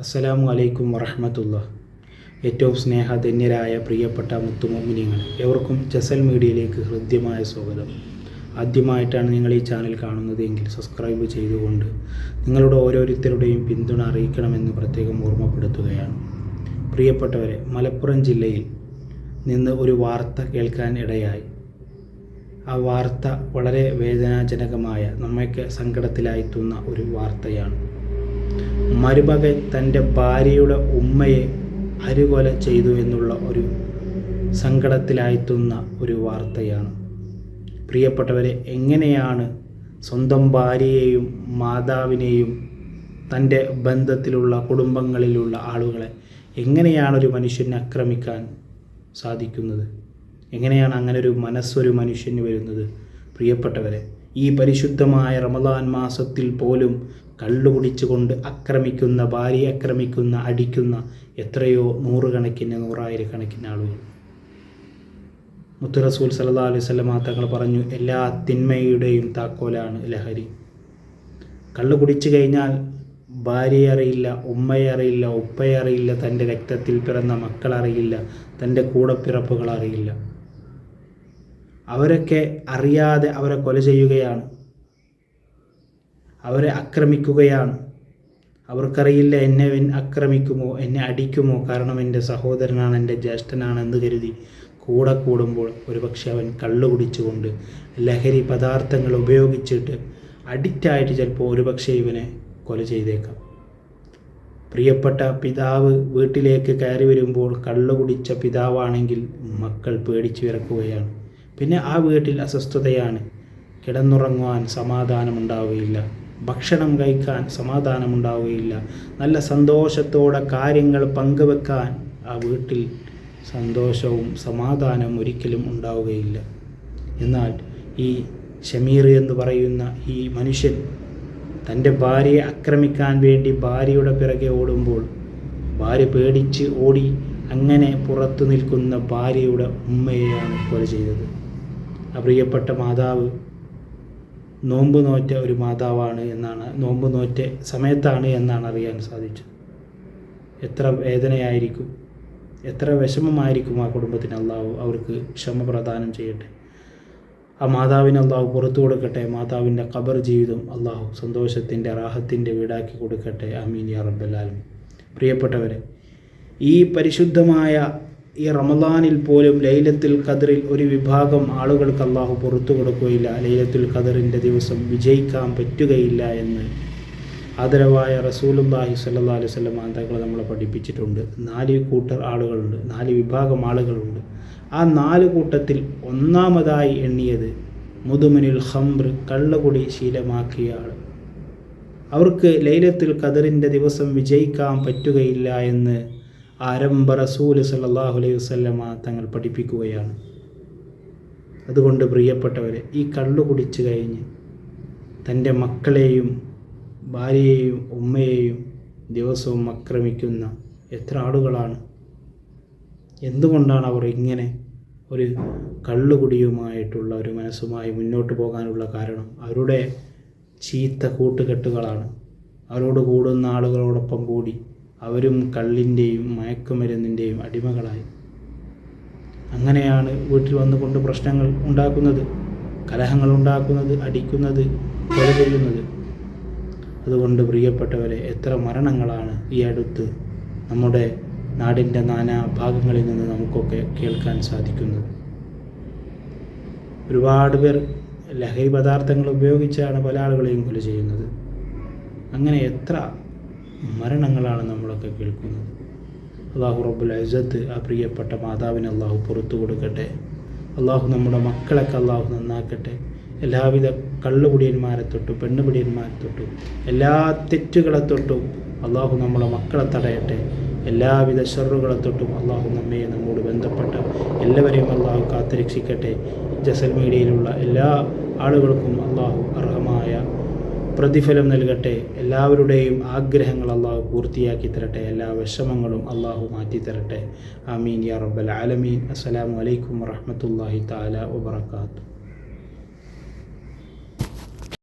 അസ്സലാമു അലൈക്കും വറഹമത്തുള്ള ഏറ്റവും സ്നേഹധന്യരായ പ്രിയപ്പെട്ട മുത്തുമോമിനിയങ്ങൾ എവർക്കും ജസൽ മീഡിയയിലേക്ക് ഹൃദ്യമായ സ്വാഗതം. ആദ്യമായിട്ടാണ് നിങ്ങൾ ഈ ചാനൽ കാണുന്നത് എങ്കിൽ സബ്സ്ക്രൈബ് ചെയ്തുകൊണ്ട് നിങ്ങളുടെ ഓരോരുത്തരുടെയും പിന്തുണ അറിയിക്കണമെന്ന് പ്രത്യേകം ഓർമ്മപ്പെടുത്തുകയാണ്. പ്രിയപ്പെട്ടവരെ മലപ്പുറം ജില്ലയിൽ നിന്ന് ഒരു വാർത്ത കേൾക്കാൻ ഇടയായി. ആ വാർത്ത വളരെ വേദനാജനകമായ നമ്മയ്ക്ക് സങ്കടത്തിലായിത്തുന്ന ഒരു വാർത്തയാണ്. മരുമകൻ തന്റെ ഭാര്യയുടെ ഉമ്മയെ അരുകൊല ചെയ്തു എന്നുള്ള ഒരു സങ്കടത്തിലായെത്തുന്ന ഒരു വാർത്തയാണ്. പ്രിയപ്പെട്ടവരെ എങ്ങനെയാണ് സ്വന്തം ഭാര്യയെയും മാതാവിനെയും തന്റെ ബന്ധത്തിലുള്ള കുടുംബങ്ങളിലുള്ള ആളുകളെ എങ്ങനെയാണ് ഒരു മനുഷ്യനെ ആക്രമിക്കാൻ സാധിക്കുന്നത്? എങ്ങനെയാണ് അങ്ങനെ ഒരു മനസ്സൊരു മനുഷ്യന് വരുന്നത്? പ്രിയപ്പെട്ടവരെ ഈ പരിശുദ്ധമായ റമദാൻ മാസത്തിൽ പോലും കള്ളു കുടിച്ചുകൊണ്ട് ആക്രമിക്കുന്ന ഭാര്യ ആക്രമിക്കുന്ന അടിക്കുന്ന എത്രയോ നൂറുകണക്കിന് നൂറായിരക്കണക്കിന് ആളുകൾ. മുത്തുറസൂൽ സല്ലാ അലൈഹി സ്വലമ തങ്ങൾ പറഞ്ഞു എല്ലാ തിന്മയുടെയും താക്കോലാണ് ലഹരി. കള്ളു കുടിച്ചു കഴിഞ്ഞാൽ ഭാര്യയെ അറിയില്ല ഉമ്മയെ അറിയില്ല ഉപ്പയെ അറിയില്ല തന്റെ രക്തത്തിൽ പിറന്ന മക്കളറിയില്ല തന്റെ കൂടപ്പിറപ്പുകൾ അറിയില്ല. അവരൊക്കെ അറിയാതെ അവരെ കൊല ചെയ്യുകയാണ്. അവരെ ആക്രമിക്കുകയാണ്. അവർക്കറിയില്ല എന്നെ ആക്രമിക്കുമോ? എന്നെ അടിക്കുമോ? കാരണം എന്റെ സഹോദരനാണ് എന്റെ ജ്യേഷ്ഠനാണ് എന്ന് കരുതി കൂടെ കൂടുമ്പോൾ ഒരുപക്ഷെ അവൻ കള്ളു കുടിച്ചുകൊണ്ട് ലഹരി പദാർത്ഥങ്ങൾ ഉപയോഗിച്ചിട്ട് അഡിക്റ്റായിട്ട് ചിലപ്പോൾ ഒരുപക്ഷെ ഇവനെ കൊല ചെയ്തേക്കാം. പ്രിയപ്പെട്ട പിതാവ് വീട്ടിലേക്ക് കയറി വരുമ്പോൾ കള്ളു കുടിച്ച പിതാവാണെങ്കിൽ മക്കൾ പേടിച്ചു വിറക്കുകയാണ്. പിന്നെ ആ വീട്ടിൽ അസ്വസ്ഥതയാണ്. കിടന്നുറങ്ങുവാൻ സമാധാനമുണ്ടാവുകയില്ല. ഭക്ഷണം കഴിക്കാൻ സമാധാനമുണ്ടാവുകയില്ല. നല്ല സന്തോഷത്തോടെ കാര്യങ്ങൾ പങ്കുവെക്കാൻ ആ വീട്ടിൽ സന്തോഷവും സമാധാനവും ഒരിക്കലും ഉണ്ടാവുകയില്ല. എന്നാൽ ഈ ഷമീർ എന്ന് പറയുന്ന ഈ മനുഷ്യൻ തന്റെ ഭാര്യയെ ആക്രമിക്കാൻ വേണ്ടി ഭാര്യയുടെ പിറകെ ഓടുമ്പോൾ ഭാര്യ പേടിച്ച് ഓടി അങ്ങനെ പുറത്തു നിൽക്കുന്ന ഭാര്യയുടെ ഉമ്മയെയാണ് കൊല ചെയ്തത്. ആ പ്രിയപ്പെട്ട മാതാവ് നോമ്പ് നോറ്റ ഒരു മാതാവാണ് എന്നാണ് നോമ്പ് നോറ്റ സമയത്താണ് എന്നാണ് അറിയാൻ സാധിച്ചത്. എത്ര വേദനയായിരിക്കും എത്ര വിഷമമായിരിക്കും ആ കുടുംബത്തിന് അള്ളാഹു അവർക്ക് ക്ഷമ പ്രദാനം ചെയ്യട്ടെ. ആ മാതാവിന് അള്ളാഹു പുറത്തു കൊടുക്കട്ടെ മാതാവിന്റെ ഖബർ ജീവിതം അള്ളാഹു സന്തോഷത്തിന്റെ റാഹത്തിന്റെ വീടാക്കി കൊടുക്കട്ടെ. അമീൻ യാ റബ്ബല്ലാലും പ്രിയപ്പെട്ടവരെ ഈ പരിശുദ്ധമായ ഈ റമദാനിൽ പോലും ലൈലത്തുൽ ഖദറിൽ ഒരു വിഭാഗം ആളുകൾക്ക് അള്ളാഹു പുറത്തു കൊടുക്കുകയില്ല. ലൈലത്തുൽ ഖദറിന്റെ ദിവസം വിജയിക്കാൻ പറ്റുകയില്ല എന്ന് ആദരവായ റസൂലുല്ലാഹി സല്ലാ അലൈഹി സ്വലം തങ്ങൾ നമ്മളെ പഠിപ്പിച്ചിട്ടുണ്ട്. നാല് കൂട്ടർ ആളുകളുണ്ട് നാല് വിഭാഗം ആളുകളുണ്ട്. ആ നാല് കൂട്ടത്തിൽ ഒന്നാമതായി എണ്ണിയത് മുതുമനിൽ ഹംർ കള്ളകുടി ശീലമാക്കിയ ആൾ അവർക്ക് ലൈലത്തുൽ ഖദറിന്റെ ദിവസം വിജയിക്കാൻ പറ്റുകയില്ല എന്ന് ആരംഭ റസൂൽ സല്ലാഹു അലൈഹി വസ്ലമ തങ്ങൾ പഠിപ്പിക്കുകയാണ്. അതുകൊണ്ട് പ്രിയപ്പെട്ടവരെ ഈ കള്ളു കുടിച്ചു കഴിഞ്ഞ് തന്റെ മക്കളെയും ഭാര്യയെയും ഉമ്മയെയും ദിവസവും ആക്രമിക്കുന്ന എത്ര ആളുകളാണ്? എന്തുകൊണ്ടാണ് അവർ ഇങ്ങനെ ഒരു കള്ളുകുടിയുമായിട്ടുള്ള ഒരു മനസ്സുമായി മുന്നോട്ട് പോകാനുള്ള കാരണം? അവരുടെ ചീത്ത കൂട്ടുകെട്ടുകളാണ്. അവരോട് കൂടുന്ന ആളുകളോടൊപ്പം കൂടി അവരും കള്ളിന്റെയും മയക്കുമരുന്നിന്റെയും അടിമകളായി. അങ്ങനെയാണ് വീട്ടിൽ വന്നുകൊണ്ട് പ്രശ്നങ്ങൾ ഉണ്ടാക്കുന്നത്. കലഹങ്ങൾ ഉണ്ടാക്കുന്നത് അടിക്കുന്നത് കൊല ചെയ്യുന്നത്. അതുകൊണ്ട് പ്രിയപ്പെട്ടവരെ എത്ര മരണങ്ങളാണ് ഈ അടുത്ത് നമ്മുടെ നാടിന്റെ നാനാ ഭാഗങ്ങളിൽ നിന്ന് നമുക്കൊക്കെ കേൾക്കാൻ സാധിക്കുന്നത്. ഒരുപാട് പേർ ലഹരി പദാർത്ഥങ്ങൾ ഉപയോഗിച്ചാണ് പല ആളുകളെയും കൊല ചെയ്യുന്നത്. അങ്ങനെ എത്ര മരണങ്ങളാണ് നമ്മളൊക്കെ കേൾക്കുന്നത്. അള്ളാഹു റബ്ബുൽ അസത്ത് ആ പ്രിയപ്പെട്ട മാതാവിനെ അള്ളാഹു പുറത്തു കൊടുക്കട്ടെ. അള്ളാഹു നമ്മുടെ മക്കളൊക്കെ അള്ളാഹു നന്നാക്കട്ടെ. എല്ലാവിധ കള്ളുകുടിയന്മാരെ തൊട്ടും പെണ്ണുപിടിയന്മാരെ തൊട്ടും എല്ലാ തെറ്റുകളെ തൊട്ടും അള്ളാഹു നമ്മളെ മക്കളെ തടയട്ടെ. എല്ലാവിധ ഷെറുകളെ തൊട്ടും അള്ളാഹു നമ്മെ നമ്മോട് ബന്ധപ്പെട്ട എല്ലാവരെയും അള്ളാഹു കാത്തുരക്ഷിക്കട്ടെ. ജസൽ മീഡിയയിലുള്ള എല്ലാ ആളുകൾക്കും അള്ളാഹു അർഹമായ പ്രതിഫലം നൽകട്ടെ. എല്ലാവരുടെയും ആഗ്രഹങ്ങൾ അള്ളാഹു പൂർത്തിയാക്കി തരട്ടെ. എല്ലാ വിഷമങ്ങളും അള്ളാഹു മാറ്റി തരട്ടെ. ആമീൻ യാ റബ്ബൽ ആലമീൻ. അസ്സലാമു അലൈക്കും വറഹമത്തല്ലാഹി താല വബർക്കാത്തു